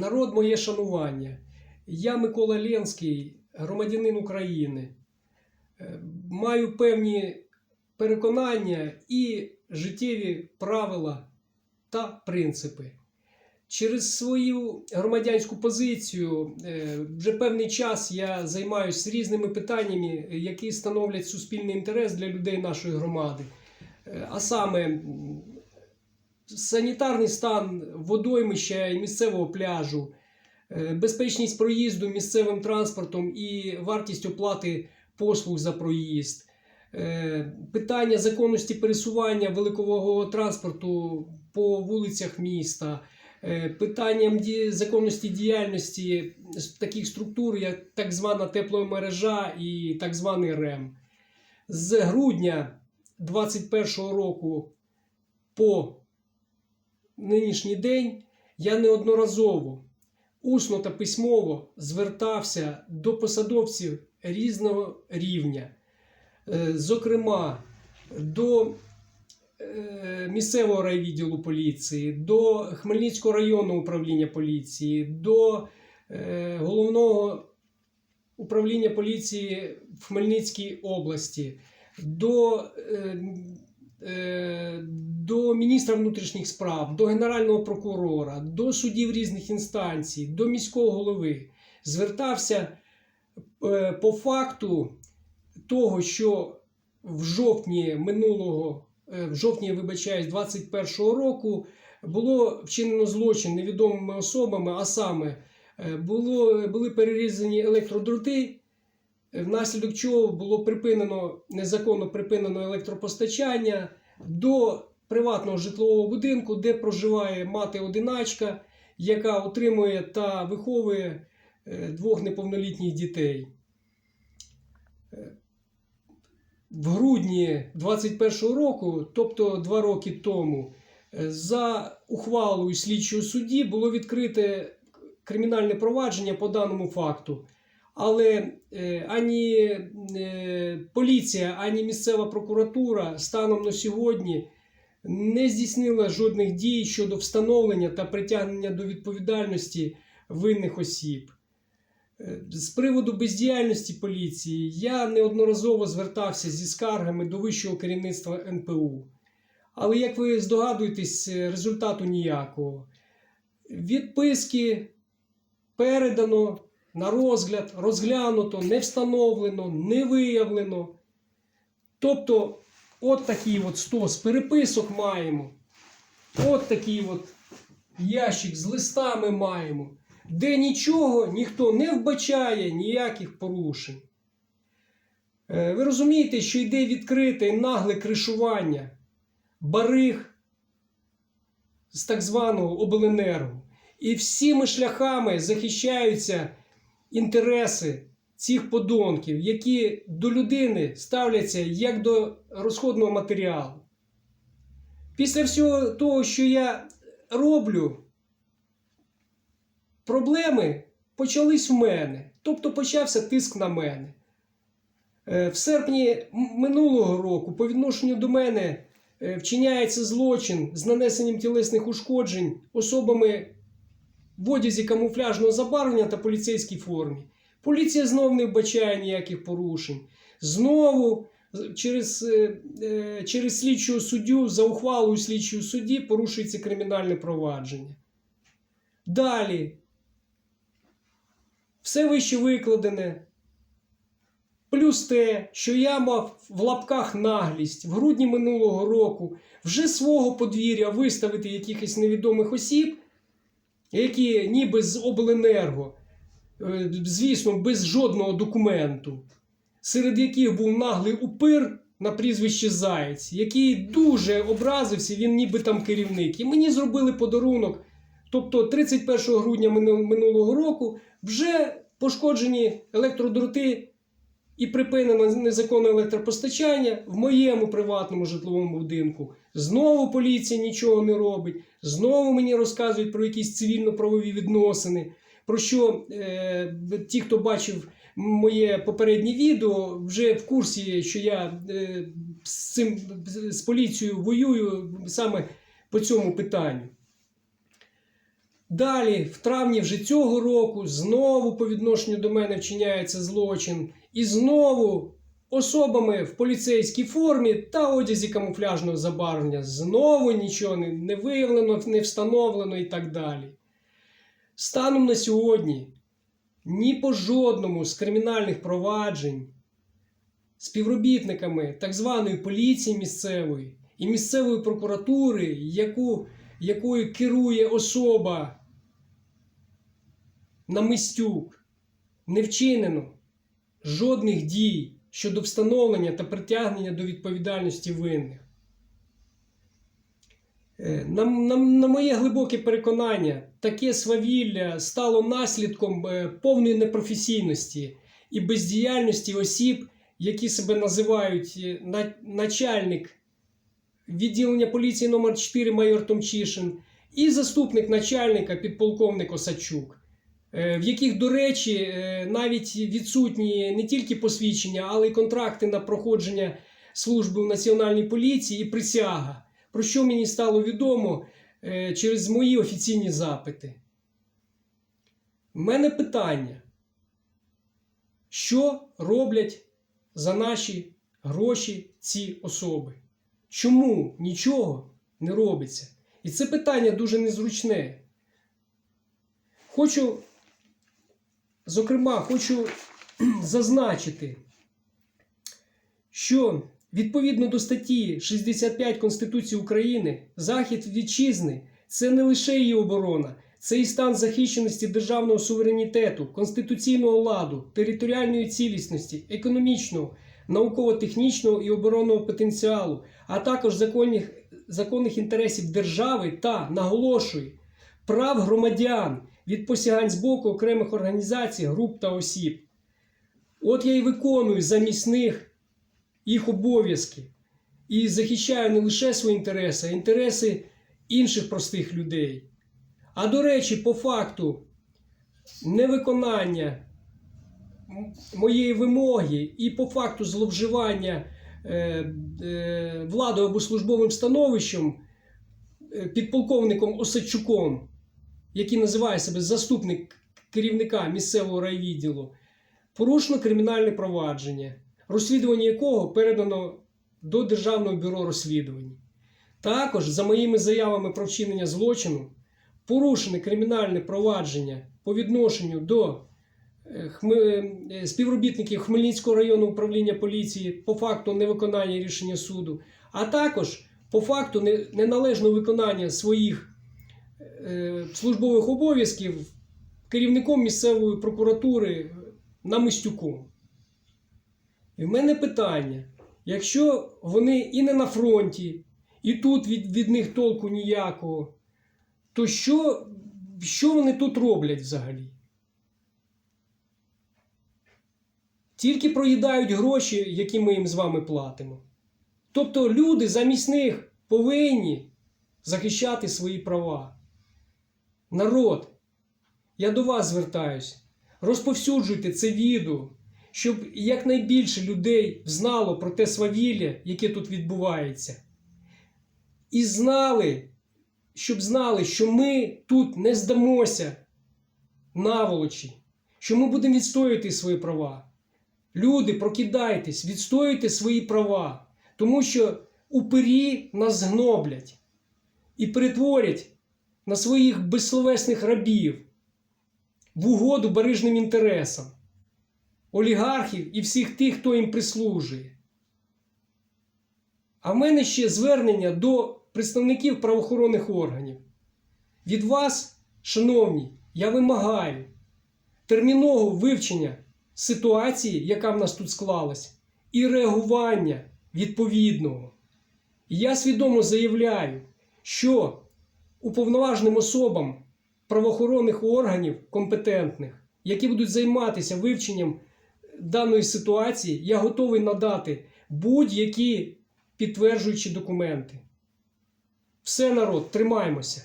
Народ моє шанування. Я Микола Ленський, громадянин України. Е, Маю певні переконання і життєві правила та принципи. Через свою громадянську позицію е, вже певний час я займаюся різними питаннями, які становлять суспільний інтерес для людей нашої громади. Е, А саме санітарний стан водоймища і місцевого пляжу, е, безпечність проїзду місцевим транспортом і вартість оплати послуг за проїзд, е, питання законності пересування великовагового транспорту по вулицях міста, е, питанням законності діяльності таких структур, як так звана тепломережа і так званий РЕМ. З грудня 2021 року по нинішній день я неодноразово усно та письмово звертався до посадовців різного рівня, Е, зокрема, до е, місцевого райвідділу поліції, до Хмельницького районного управління поліції, до е, головного управління поліції в Хмельницькій області, до до міністра внутрішніх справ, до генерального прокурора, до суддів різних інстанцій, до міського голови звертався е, по факту того, що в жовтні минулого, е, в жовтні, вибачаюсь, 21-го року було вчинено злочин невідомими особами, а саме е, було, були перерізані електродроти, е, внаслідок чого було припинено незаконно припинено електропостачання до приватного житлового будинку, де проживає мати-одиначка, яка отримує та виховує е, двох неповнолітніх дітей. В грудні 21-го року, тобто два роки тому, е, за ухвалою слідчого судді було відкрите кримінальне провадження по даному факту. Але е, ані е, поліція, ані місцева прокуратура станом на сьогодні не здійснила жодних дій щодо встановлення та притягнення до відповідальності винних осіб. Е, З приводу бездіяльності поліції я неодноразово звертався зі скаргами до вищого керівництва НПУ. Але, як ви здогадуєтесь, результату ніякого. Відписки передано на розгляд, розглянуто, не встановлено, не виявлено. Тобто, от такий от стос переписок маємо. От такий от ящик з листами маємо, де нічого ніхто не вбачає ніяких порушень. Е, Ви розумієте, що йде відкрите нагле кришування бариг з так званого обленерго. І всіми шляхами захищаються інтереси цих подонків, які до людини ставляться як до розходного матеріалу. Після всього того, що я роблю, проблеми почались в мене. Тобто почався тиск на мене. Е, В серпні минулого року по відношенню до мене е, вчиняється злочин з нанесенням тілесних ушкоджень особами в одязі камуфляжного забарвлення та поліцейській формі. Поліція знову не вбачає ніяких порушень. Знову через, е, е, через слідчого суддю за ухвалою слідчого судді порушується кримінальне провадження. Далі. Все вище викладене. Плюс те, що я мав в лапках наглість в грудні минулого року вже свого подвір'я виставити якихось невідомих осіб, які ніби з обленерго, е, звісно, без жодного документу, серед яких був наглий упир на прізвище Заєць, який дуже образився, він ніби там керівник. І мені зробили подарунок. Тобто 31 грудня минулого року вже пошкоджені електродроти і припинено незаконне електропостачання в моєму приватному житловому будинку. Знову поліція нічого не робить. Знову мені розказують про якісь цивільно-правові відносини. Про що е, ті, хто бачив моє попереднє відео, вже в курсі, що я е, з цим з поліцією воюю саме по цьому питанню. Далі, в травні вже цього року, знову по відношенню до мене вчиняється злочин. І знову особами в поліцейській формі та одязі камуфляжного забарвлення. Знову нічого не, виявлено, не встановлено і так далі. Станом на сьогодні ні по жодному з кримінальних проваджень співробітниками так званої поліції місцевої і місцевої прокуратури, яку, якою керує особа Намистюк, не вчинено жодних дій щодо встановлення та притягнення до відповідальності винних. Е, На, на, на моє глибоке переконання, таке свавілля стало наслідком е, повної непрофесійності і бездіяльності осіб, які себе називають е, на- начальник відділення поліції номер 4 майор Томчишин і заступник начальника підполковник Осадчук, в яких, до речі, е, навіть відсутні не тільки посвідчення, але й контракти на проходження служби в Національній поліції і присяга, про що мені стало відомо е, через мої офіційні запити. У мене питання, що роблять за наші гроші ці особи? Чому нічого не робиться? І це питання дуже незручне. Хочу, зокрема, хочу зазначити, що відповідно до статті 65 Конституції України захід вітчизни це не лише її оборона, це і стан захищеності державного суверенітету, конституційного ладу, територіальної цілісності, економічного, науково-технічного і оборонного потенціалу, а також законних, законних інтересів держави та наголошую прав громадян від посягань з боку окремих організацій, груп та осіб. От я і виконую замість них їх обов'язки і захищаю не лише свої інтереси, а інтереси інших простих людей. А до речі, по факту невиконання моєї вимоги і по факту зловживання е, е, владою або службовим становищем е, підполковником Осадчуком, який називає себе заступник керівника місцевого райвідділу, порушено кримінальне провадження, розслідування якого передано до Державного бюро розслідувань. Також, за моїми заявами про вчинення злочину, порушене кримінальне провадження по відношенню до е, е, співробітників Хмельницького районного управління поліції по факту невиконання рішення суду, а також по факту неналежного виконання своїх службових обов'язків керівником місцевої прокуратури Намистюком. І в мене питання: якщо вони і не на фронті, і тут від, від них толку ніякого, то що, що вони тут роблять взагалі? Тільки проїдають гроші, які ми їм з вами платимо. Тобто люди замість них повинні захищати свої права. Народ, я до вас звертаюсь. Розповсюджуйте це відео, щоб якнайбільше людей знало про те свавілля, яке тут відбувається. І знали, щоб знали, що ми тут не здамося наволочі, що ми будемо відстоювати свої права. Люди, прокидайтесь, відстоюйте свої права, тому що упирі нас згноблять і перетворять на своїх безсловесних рабів в угоду барижним інтересам, олігархів і всіх тих, хто їм прислужує. А в мене ще звернення до представників правоохоронних органів. Від вас, шановні, я вимагаю термінового вивчення ситуації, яка в нас тут склалась, і реагування відповідного. І я свідомо заявляю, що уповноваженим особам правоохоронних органів компетентних, які будуть займатися вивченням даної ситуації, я готовий надати будь-які підтверджуючі документи. Все народ, тримаємося.